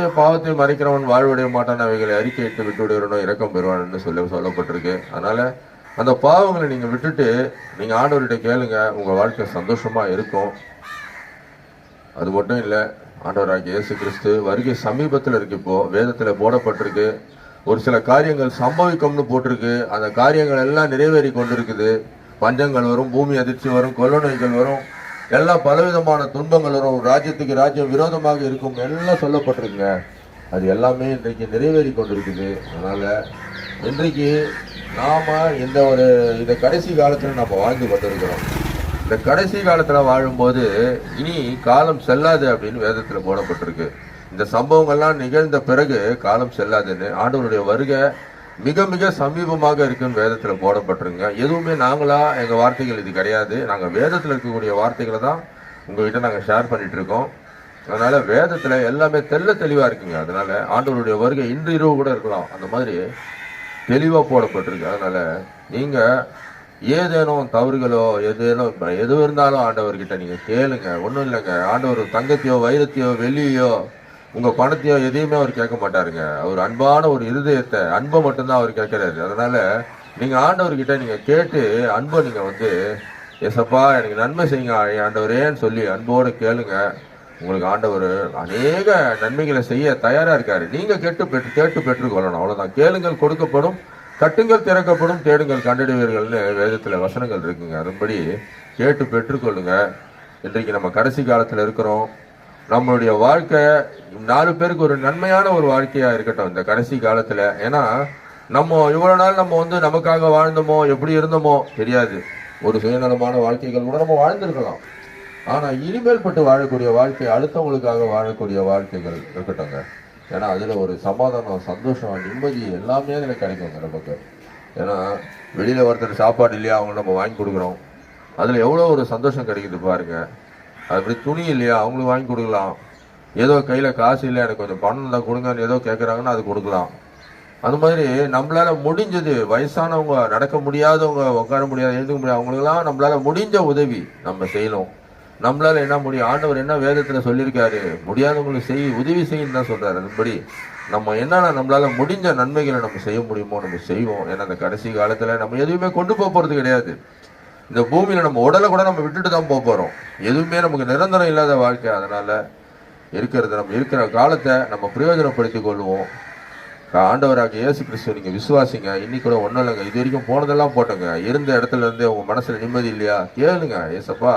அவனுடைய பாவத்தை மறைக்கிறவன் வாழ்வடைய மாட்டான் அவைகளை அறிக்கையிட்டு விட்டு விடுகிறனோ இறக்கம் பெறுவான்னு சொல்லி சொல்லப்பட்டிருக்கு. அதனால அந்த பாவங்களை நீங்க விட்டுட்டு நீங்க ஆண்டவர்கிட்ட கேளுங்க உங்க வாழ்க்கை சந்தோஷமா இருக்கும். அது மட்டும் இல்லை ஆண்டவராகிய இயேசு கிறிஸ்து வருகை சமீபத்தில் இருக்கு இப்போ வேதத்தில் போடப்பட்டிருக்கு. ஒரு சில காரியங்கள் சம்பவிக்கும்னு போட்டிருக்கு. அந்த காரியங்கள் எல்லாம் நிறைவேறி கொண்டிருக்குது. பஞ்சங்கள் வரும் பூமி அதிர்ச்சி வரும் கொள்ள நோய்கள் வரும். எல்லாம் பலவிதமான துன்பங்கள் வரும் ராஜ்யத்துக்கு ராஜ்யம் விரோதமாக இருக்கும் எல்லாம் சொல்லப்பட்டிருக்குங்க. அது எல்லாமே இன்றைக்கு நிறைவேறி கொண்டிருக்குது. அதனால் இன்றைக்கு நாம் இந்த ஒரு இந்த கடைசி காலத்தில் நம்ம வாழ்ந்து கொண்டிருக்கிறோம். இந்த கடைசி காலத்தில் வாழும்போது இனி காலம் செல்லாது அப்படின்னு வேதத்தில் போடப்பட்டிருக்கு. இந்த சம்பவங்கள்லாம் நிகழ்ந்த பிறகு காலம் செல்லாதுன்னு ஆண்டவருடைய வருகை மிக மிக சமீபமாக இருக்குன்னு வேதத்தில் போடப்பட்டிருங்க. எதுவுமே நாங்களா எங்கள் வார்த்தைகள் இது கிடையாது. நாங்கள் வேதத்தில் இருக்கக்கூடிய வார்த்தைகளை தான் உங்ககிட்ட நாங்கள் ஷேர் பண்ணிட்டு இருக்கோம். அதனால வேதத்தில் எல்லாமே தெள்ள தெளிவாக இருக்குங்க. அதனால ஆண்டவருடைய வருகை இன்று இரவு கூட இருக்கலாம். அந்த மாதிரி தெளிவாக போடப்பட்டிருக்கு. அதனால நீங்கள் ஏதேனும் தவறுகளோ எதேனும் எது இருந்தாலும் ஆண்டவர்கிட்ட நீங்கள் கேளுங்க. ஒன்றும் இல்லைங்க. ஆண்டவர் தங்கத்தையோ வைரத்தையோ வெள்ளியோ உங்கள் பணத்தையோ எதையுமே அவர் கேட்க மாட்டாருங்க. அவர் அன்பான ஒரு இருதயத்தை அன்பை மட்டும்தான் அவர் கேட்கிறாரு. அதனால் நீங்கள் ஆண்டவர்கிட்ட நீங்கள் கேட்டு அன்பை நீங்கள் வந்து எசப்பா எனக்கு நன்மை செய்யுங்க ஆண்டவரேன்னு சொல்லி அன்போடு கேளுங்க. உங்களுக்கு ஆண்டவர் அநேக நன்மைகளை செய்ய தயாராக இருக்காரு. நீங்கள் கேட்டு பெற்று கேட்டு பெற்றுக்கொள்ளணும் அவ்வளோதான் கேளுங்கள் கொடுக்கப்படும். தட்டுங்கள் திறக்கப்படும். தேடுங்கள் கண்டறிவீர்கள்னு வேதத்தில் வசனங்கள் இருக்குங்க. அதன்படி கேட்டு பெற்றுக்கொள்ளுங்க இன்றைக்கு நம்ம கடைசி காலத்தில் இருக்கிறோம். நம்மளுடைய வாழ்க்கை நாலு பேருக்கு ஒரு நன்மையான ஒரு வாழ்க்கையா இருக்கட்டும் இந்த கடைசி காலத்துல. ஏன்னா நம்ம இவ்வளவு நாள் நம்ம வந்து நமக்காக வாழ்ந்தோமோ எப்படி இருந்தோமோ தெரியாது. ஒரு சுயநலமான வாழ்க்கைகள் கூட நம்ம வாழ்ந்திருக்கலாம். ஆனா இனிமேல் பட்டு வாழக்கூடிய வாழ்க்கை அடுத்தவங்களுக்காக வாழக்கூடிய வாழ்க்கைகள் இருக்கட்டும்ங்க. ஏன்னா அதுல ஒரு சமாதானம் சந்தோஷம் நிம்மதி எல்லாமே அதுல கிடைக்குங்க நமக்கு. ஏன்னா வெளியில ஒருத்தர் சாப்பாடு இல்லையா அவங்க நம்ம வாங்கி கொடுக்குறோம். அதுல எவ்வளவு ஒரு சந்தோஷம் கிடைக்குது பாருங்க. அப்படி துணி இல்லையா? அவங்களுக்கு வாங்கி கொடுக்கலாம். ஏதோ கையில் காசு இல்லை எனக்கு கொஞ்சம் பணம் தான் கொடுங்கன்னு ஏதோ கேட்குறாங்கன்னா அது கொடுக்கலாம். அந்த மாதிரி நம்மளால முடிஞ்சது வயசானவங்க நடக்க முடியாதவங்க உட்கார முடியாது எழுதுக்க முடியாது அவங்களுக்கெல்லாம் நம்மளால் முடிஞ்ச உதவி நம்ம செய்யணும். நம்மளால் என்ன முடியும்? ஆண்டவர் என்ன வேதத்தில் சொல்லியிருக்காரு? முடியாதவங்களுக்கு செய் உதவி செய்யணும் தான் சொல்கிறார் அதுபடி நம்ம என்னென்ன நம்மளால் முடிஞ்ச நன்மைகளை நம்ம செய்ய முடியுமோ நம்ம செய்வோம். ஏன்னா அந்த கடைசி காலத்தில் நம்ம எதுவுமே கொண்டு போகிறது கிடையாது. இந்த பூமியில் நம்ம உடலை கூட நம்ம விட்டுட்டு தான் போக போகிறோம் எதுவுமே நமக்கு நிரந்தரம் இல்லாத வாழ்க்கை. அதனால் இருக்கிறது நம்ம இருக்கிற காலத்தை நம்ம பிரயோஜனப்படுத்திக் கொள்வோம். ஆண்டவராக இயேசு கிறிஸ்துவ நீங்கள் விசுவாசிங்க. இன்னைக்கு கூட ஒன்றும் இல்லைங்க. இது வரைக்கும் போனதெல்லாம் போட்டோங்க. இருந்த இடத்துல இருந்தே உங்கள் மனசில் நிம்மதி இல்லையா? கேளுங்க ஏசப்பா.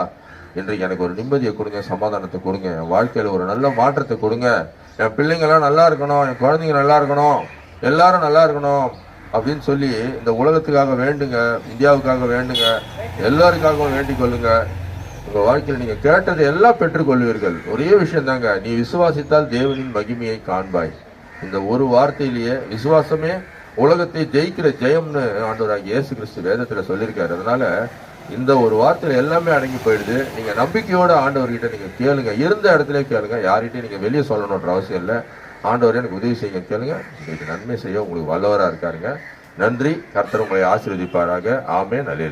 இன்றைக்கு எனக்கு ஒரு நிம்மதியை கொடுங்க சமாதானத்தை கொடுங்க. என் வாழ்க்கையில் ஒரு நல்ல மாற்றத்தை கொடுங்க. என் பிள்ளைங்கள்லாம் நல்லா இருக்கணும். என் குழந்தைங்க நல்லா இருக்கணும். எல்லாரும் நல்லா இருக்கணும். அப்படின்னு சொல்லி இந்த உலகத்துக்காக வேண்டுங்க இந்தியாவுக்காக வேண்டுங்க எல்லாருக்காகவும் வேண்டிக் கொள்ளுங்க. உங்கள் வாழ்க்கையில் நீங்கள் கேட்டதை எல்லாம் பெற்றுக்கொள்வீர்கள் ஒரே விஷயம் தாங்க நீ விசுவாசித்தால் தேவனின் மகிமையை காண்பாய். இந்த ஒரு வார்த்தையிலேயே விசுவாசமே உலகத்தை ஜெயிக்கிற ஜெயம்னு ஆண்டவராக இயேசு கிறிஸ்து வேதத்தில் சொல்லியிருக்காரு. அதனால இந்த ஒரு வார்த்தையில் எல்லாமே அடங்கி போயிடுது. நீங்கள் நம்பிக்கையோட ஆண்டவர்கிட்ட நீங்கள் கேளுங்க. இருந்த இடத்துல கேளுங்க. யார்கிட்டையும் நீங்கள் வெளியே சொல்லணுன்ற அவசியம் இல்லை. ஆண்டவர் எனக்கு உதவி செய்ய கேளுங்க. உங்களுக்கு நன்மை செய்ய உங்களுக்கு வல்லவராக இருக்காருங்க. நன்றி. கர்த்தர் உங்களை ஆசீர்வதிப்பாராக. ஆமே நல்ல